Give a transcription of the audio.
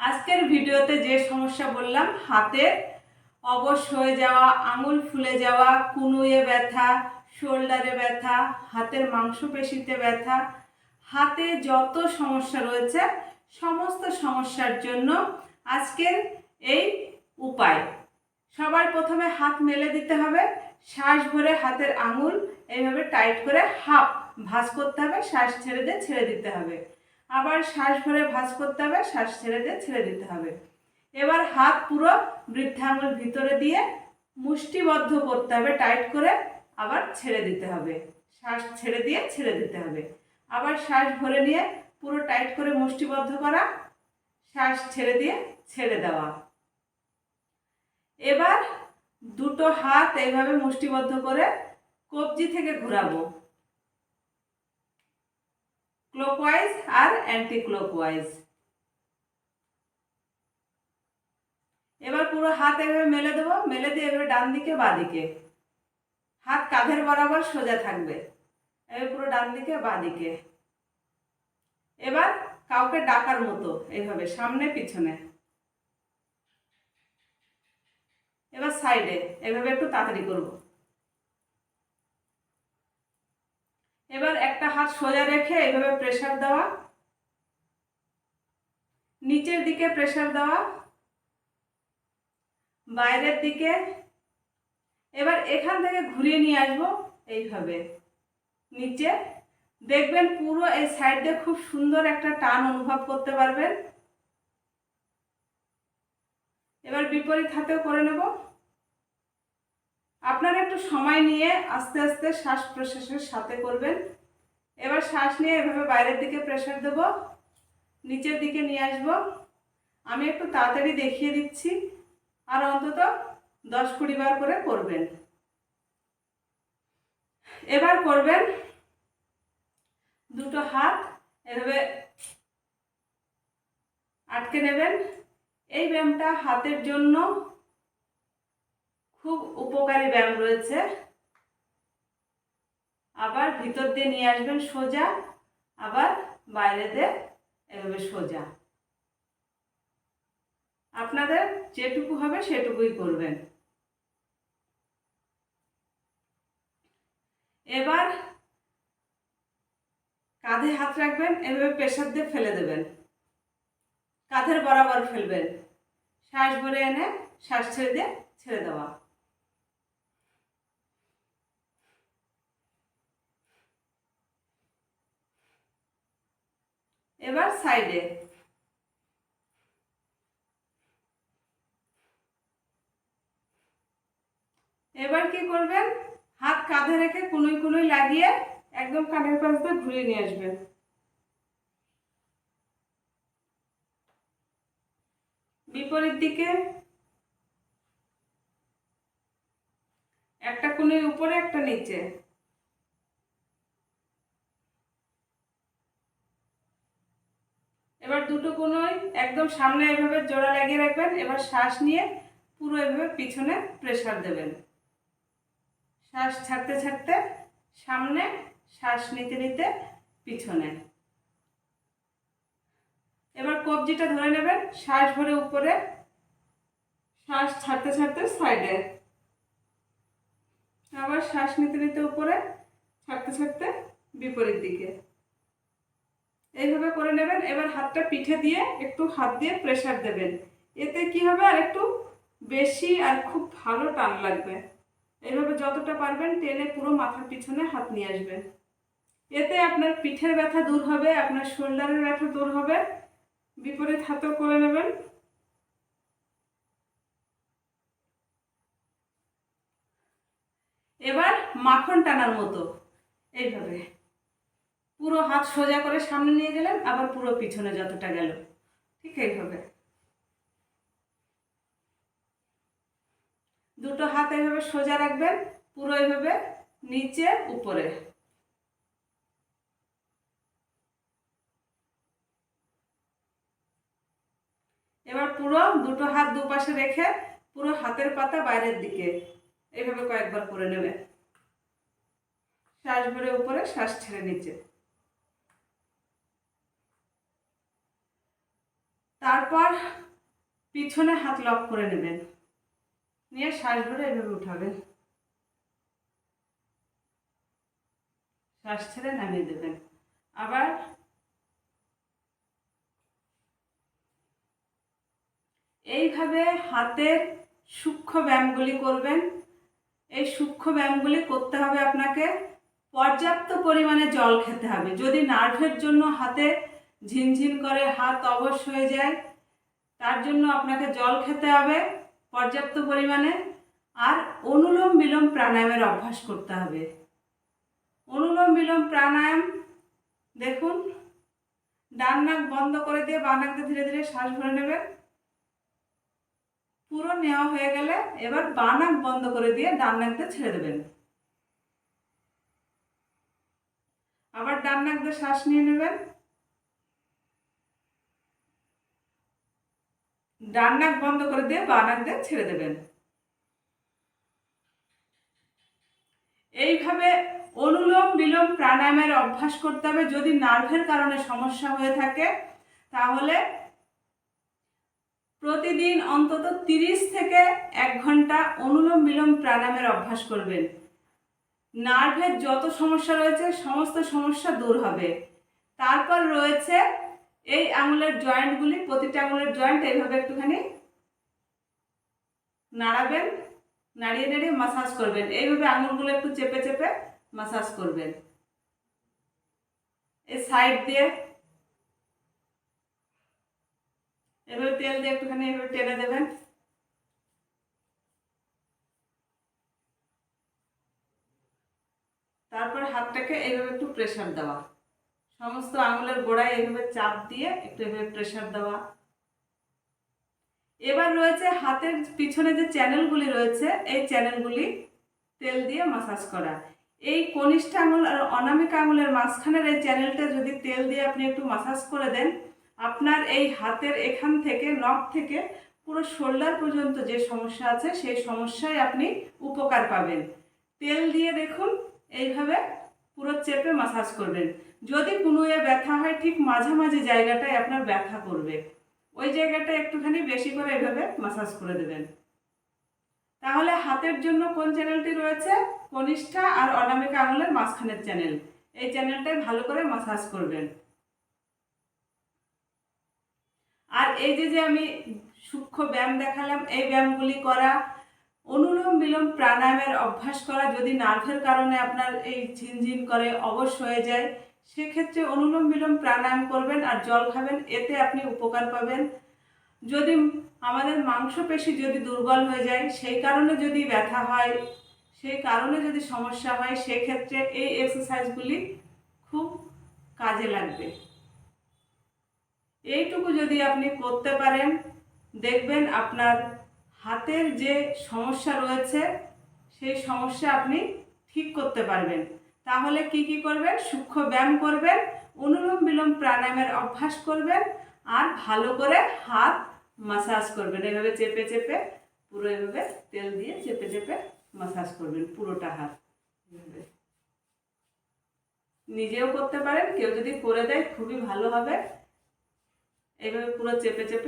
আজকের ভিডিওতে যে সমস্যা বললাম হাতের অবশ হয়ে যাওয়া, আঙুল ফুলে যাওয়া, কুনুয়ে ব্যথা, শোল্ডারে ব্যথা, হাতের মাংসপেশিতে ব্যথা, হাতে যত সমস্যা রয়েছে, সমস্ত সমস্যার জন্য আজকের এই উপায়। সবার প্রথমে হাত মেলে দিতে হবে, শ্বাস ভরে হাতের আঙুল এইভাবে টাইট করে হাফ ভাঁজ করতে হবে, শ্বাস ছেড়ে দিয়ে ছেড়ে দিতে হবে। আবার শ্বাস ভরে ভাঁজ করতে হবে, শ্বাস ছেড়ে দিয়ে ছেড়ে দিতে হবে। এবার হাত পুরো বৃদ্ধাঙ্গুল ভিতরে দিয়ে মুষ্টিবদ্ধ করতে হবে, টাইট করে আবার ছেড়ে দিতে হবে। শ্বাস ছেড়ে দিয়ে ছেড়ে দিতে হবে। আবার শ্বাস ভরে নিয়ে পুরো টাইট করে মুষ্টিবদ্ধ করা, শ্বাস ছেড়ে দিয়ে ছেড়ে দেওয়া। এবার দুটো হাত এইভাবে মুষ্টিবদ্ধ করে কবজি থেকে ঘোরাবো। ক্লকওয়াইজ আর অ্যান্টি ক্লকওয়াইজ এবার পুরো হাত এভাবে মেলে দেবো, মেলে দিয়ে এভাবে ডান দিকে, বা দিকে। হাত কাঁধের বরাবর সোজা থাকবে। এবার পুরো ডান দিকে, বা দিকে। এবার কাউকে ডাকার মতো এইভাবে সামনে, পিছনে। এবার সাইডে, এভাবে একটু তাড়াতাড়ি করব। এবার হাত সোজা রেখে এইভাবে প্রেসার দেওয়া। নিচের দিকে প্রেশার দেওয়া। বাইরের দিকে। এবার এখান থেকে ঘুরিয়ে নিয়ে আসব এইভাবে। নিচে। দেখবেন পুরো এই সাইড দিয়ে খুব সুন্দর একটা টান অনুভব করতে পারবেন। এবার বিপরীত হাতেও করে নেব। আপনারা একটু সময় নিয়ে আস্তে আস্তে শ্বাস প্রশ্বাসের সাথে করবেন। এবার শ্বাস নিয়ে এভাবে বাইরের দিকে প্রেশার দেব, নিচের দিকে নিয়ে আসব। আমি একটু তাড়াতাড়ি দেখিয়ে দিচ্ছি, আর অন্তত দশ কুড়ি বার করে করবেন। এবার করবেন দুটো হাত, এভাবে আটকে নেবেন। এই ব্যায়ামটা হাতের জন্য খুব উপকারী ব্যায়াম রয়েছে। আবার ভিতর দিয়ে নিয়ে আসবেন সোজা, আবার বাইরে দিয়ে এভাবে সোজা। আপনাদের যেটুকু হবে সেটুকুই করবেন। এবার কাঁধে হাত রাখবেন, এভাবে প্রেশার দিয়ে ফেলে দেবেন। কাঁধের বরাবর ফেলবেন। শ্বাস ভরে এনে, শ্বাস ছেড়ে দিয়ে ছেড়ে দেওয়া। এবার সাইডে। এবার কি করবেন? হাত কাঁধে রেখে কুনুই কুনুই লাগিয়ে একদম কানের পাশ দিয়ে ঘুরিয়ে নিয়ে আসবেন। বিপরীত দিকে। একটা কুনুই উপরে, একটা নিচে। এবার দুটো কোনোই একদম সামনে এভাবে জোড়া লাগিয়ে রাখবেন, এবার শ্বাস নিয়ে পুরো এভাবে পিছনে প্রেসার দেবেন। শ্বাস ছাড়তে ছাড়তে সামনে শ্বাস নিতে নিতে পিছনে। এবার কবজিটা ধরে নেবেন, শ্বাস ভরে উপরে, শ্বাস ছাড়তে ছাড়তে সাইডে আবার শ্বাস নিতে নিতে উপরে, ছাড়তে ছাড়তে বিপরীত দিকে। এইভাবে করে নেবেন। এবার হাতটা পিঠে দিয়ে একটু হাত দিয়ে প্রেশার দেবেন। এতে কি হবে? আর একটু বেশি আর খুব ভালো টান লাগবে। এইভাবে যতটা পারবেন টেনে পুরো মাথার পিছনে হাত নিয়ে আসবেন। এতে আপনার পিঠের ব্যথা দূর হবে, আপনার শোল্ডারের ব্যথা দূর হবে। বিপরীত হাতও করে নেবেন। এবার মাখন টানার মতো। এইভাবে। পুরো হাত সোজা করে সামনে নিয়ে গেলেন, আবার পুরো পিছনে যতটা গেল। ঠিক এইভাবে। দুটো হাত এইভাবে সোজা রাখবেন, পুরো এইভাবে নিচে, উপরে। এবার পুরো দুটো হাত দুপাশে রেখে পুরো হাতের পাতা বাইরের দিকে এইভাবে কয়েকবার করে নেবে শ্বাস ভরে উপরে, শ্বাস ছেড়ে নিচে। তারপর পিছনে হাত লক করে নেবেন। নিয়ে শ্বাস ভরে এভাবে উঠাবেন। শ্বাস ছেড়ে নামিয়ে দেবেন। আবার এইভাবে হাতের সূক্ষ্ম ব্যায়ামগুলি করবেন। এই সূক্ষ্ম ব্যায়ামগুলি করতে হবে আপনাকে। পর্যাপ্ত পরিমাণে জল খেতে হবে। যদি নার্ভের জন্য হাতে ঝিনঝিন করে হাত অবশ হয়ে যায়। তার জন্য আপনাকে জল খেতে হবে পর্যাপ্ত পরিমাণে। আর অনুলোম বিলোম প্রাণায়ামের অভ্যাস করতে হবে। অনুলোম বিলোম প্রাণায়াম, দেখুন, ডান নাক বন্ধ করে দিয়ে বা নাক দিয়ে ধীরে ধীরে শ্বাস ভরে নেবেন। পুরো নেওয়া হয়ে গেলে এবার বাঁ নাক বন্ধ করে দিয়ে ডান নাক দিয়ে ছেড়ে দেবেন। আবার ডান নাক দিয়ে শ্বাস নিয়ে নেবেন। ডান নাক বন্ধ করে দিয়ে বাঁ নাক দিয়ে ছেড়ে দেবেন। এইভাবে অনুলোম বিলোম প্রাণায়ামের অভ্যাস করতে হবে। যদি নার্ভের কারণে সমস্যা হয়ে থাকে, তাহলে প্রতিদিন অন্তত তিরিশ থেকে এক ঘণ্টা অনুলোম বিলোম প্রাণায়ামের অভ্যাস করবেন। নার্ভের যত সমস্যা রয়েছে, সমস্ত সমস্যা দূর হবে। তারপর রয়েছে এই আঙুলের জয়েন্টগুলি প্রতিটা আঙুলের জয়েন্ট এইভাবে একটুখানি নাড়াবেন, নাড়িয়ে নাড়িয়ে মাসাজ করবেন। এইভাবে আঙুলগুলো একটু চেপে চেপে মাসাজ করবেন। এই সাইড দিয়ে এভাবে তেল দিয়ে একটুখানি এভাবে টেনে দেবেন। তারপর হাতটাকে এইভাবে একটু প্রেশার দেওয়া। সমস্ত আঙুলের গোড়ায় এইভাবে চাপ দিয়ে একটু এভাবে প্রেশার দেওয়া। এবার রয়েছে হাতের পিছনে যে চ্যানেলগুলি রয়েছে, এই চ্যানেলগুলি তেল দিয়ে মাসাজ করা। এই কনিষ্ঠ আঙুল আর অনামিক আঙুলের মাঝখানের এই চ্যানেলটা যদি তেল দিয়ে আপনি একটু মাসাজ করে দেন, আপনার এই হাতের এখান থেকে, নখ থেকে পুরো শোল্ডার পর্যন্ত যে সমস্যা আছে, সেই সমস্যায় আপনি উপকার পাবেন। তেল দিয়ে দেখুন, এইভাবে পুরো চেপে মাসাজ করবেন। যদি কুনুয়ে ব্যথা হয়, ঠিক মাঝামাঝি জায়গাটায় আপনার ব্যথা করবে। ওই জায়গাটা একটুখানি বেশি করে এভাবে মাসাজ করে দেবেন। তাহলে হাতের জন্য কোন চ্যানেলটি রয়েছে? কনিষ্ঠা আর অনামিকা আঙুলের মাঝখানের চ্যানেল এই চ্যানেলটাই ভালো করে মাসাজ করবেন। আর এই যে যে আমি সূক্ষ্ম ব্যায়াম দেখালাম, এই ব্যায়ামগুলি করা অনুলোম বিলোম প্রাণায়ামের অভ্যাস করা যদি নার্ভের কারণে আপনার এই ঝিনঝিন করে অবশ হয়ে যায়, সেক্ষেত্রে অনুলোম বিলোম প্রাণায়াম করবেন আর জল খাবেন, এতে আপনি উপকার পাবেন। যদি আমাদের মাংসপেশি যদি দুর্বল হয়ে যায়, সেই কারণে যদি ব্যথা হয়, সেই কারণে যদি সমস্যা হয়, সেক্ষেত্রে এই এক্সারসাইজগুলি খুব কাজে লাগবে। এইটুকু যদি আপনি করতে পারেন, দেখবেন আপনার হাতের যে সমস্যা রয়েছে, সেই সমস্যা আপনি ঠিক করতে পারবেন। তাহলে কি কি করবেন? সূক্ষ্ম ব্যায়াম করবেন, অনুলোম বিলোম প্রাণায়ামের অভ্যাস করবেন, আর ভালো করে হাত মাসাজ করবেন। এভাবে চেপে চেপে, পুরো এভাবে তেল দিয়ে চেপে চেপে মাসাজ করবেন, পুরোটা হাত। নিজেও করতে পারেন, কেউ যদি করে দেয়, খুবই ভালো হবে। এভাবে পুরো চেপে চেপে